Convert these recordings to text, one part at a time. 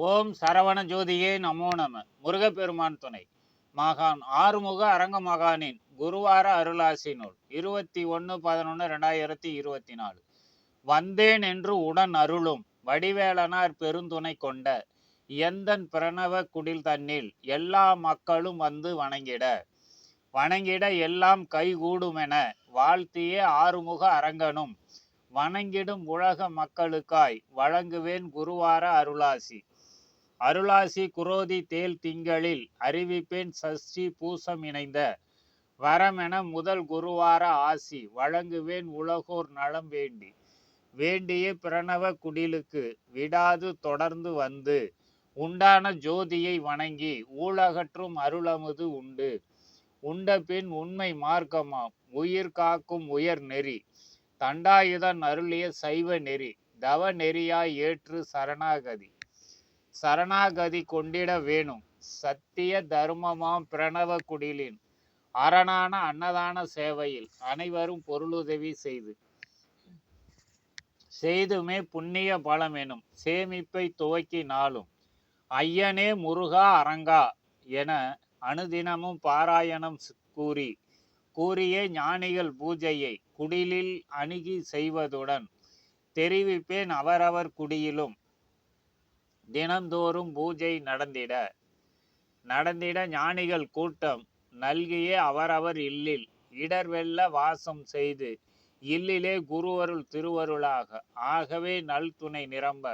ஓம் சரவண ஜோதியே நமோ நம. முருகப்பெருமான் துணை. மகான் ஆறுமுக அரங்க மகானின் குருவார அருளாசி நூல் இருபத்தி ஒன்று பதினொன்று ரெண்டாயிரத்தி இருபத்தி நாலு. வந்தேன் என்று உடன் அருளும் வடிவேலனார் பெருந்துணை கொண்ட எந்தன் பிரணவ குடில் தன்னில் எல்லா மக்களும் வந்து வணங்கிட. வணங்கிட எல்லாம் கைகூடுமென வாழ்த்தியே ஆறுமுக அரங்கனும். வணங்கிடும் உலக மக்களுக்காய் வழங்குவேன் குருவார அருளாசி. அருளாசி குரோதி தேல் திங்களில் அறிவிப்பேன் சஷ்டி பூசம் இணைந்த. வரமென முதல் குருவார ஆசி வழங்குவேன் உலகோர் நலம் வேண்டி. வேண்டிய பிரணவ குடிலுக்கு விடாது தொடர்ந்து வந்து. உண்டான ஜோதியை வணங்கி ஊழகற்றும் அருளமுது உண்டு. உண்ட பின் உண்மை மார்க்கமாம் உயிர் காக்கும் உயர் நெறி. தண்டாயுதன் அருளிய சைவ நெறி தவ நெறியாய் ஏற்று சரணாகதி. சரணாகதி கொண்டிட வேணும். சத்திய தர்மமாம் பிரணவ குடிலின். அரணான அன்னதான சேவையில் அனைவரும் பொருளுதவி செய்து. செய்துமே புண்ணிய பலம் எனும் சேமிப்பை துவக்கி நாளும். ஐயனே முருகா அரங்கா என அனுதினமும் பாராயணம் கூறி கூறிய ஞானிகள் பூஜையை குடிலில் அணுகி செய்வதுடன் தெரிவிப்பேன் அவரவர் குடியிலும். தினந்தோறும் பூஜை நடந்திட நடந்திட ஞானிகள் கூட்டம் நல்கியே அவரவர் இல்லில். இடர்வெல்ல வாசம் செய்து இல்லிலே குருவருள் திருவருளாக. ஆகவே நல்துணை நிரம்ப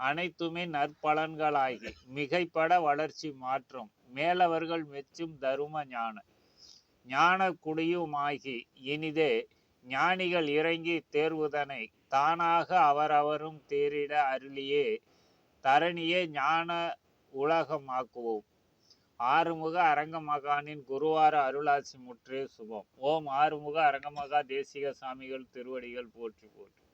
அனைத்துமே நற்பலன்களாகி மிகைப்பட வளர்ச்சி மாற்றும். மேலவர்கள் மெச்சும் தரும ஞான ஞான குடியுமாகி இனிதே ஞானிகள் இறங்கி தேர்வுதனை தானாக அவரவரும் தேரிட அருளியே தரணியை ஞான உலகமாக்குவோம். ஆறுமுக அரங்கமகானின் குருவார அருளாசி முற்றே சுபம். ஓம் ஆறுமுக அரங்கமகா தேசிக சாமிகள் திருவடிகள் போற்றி போற்றி.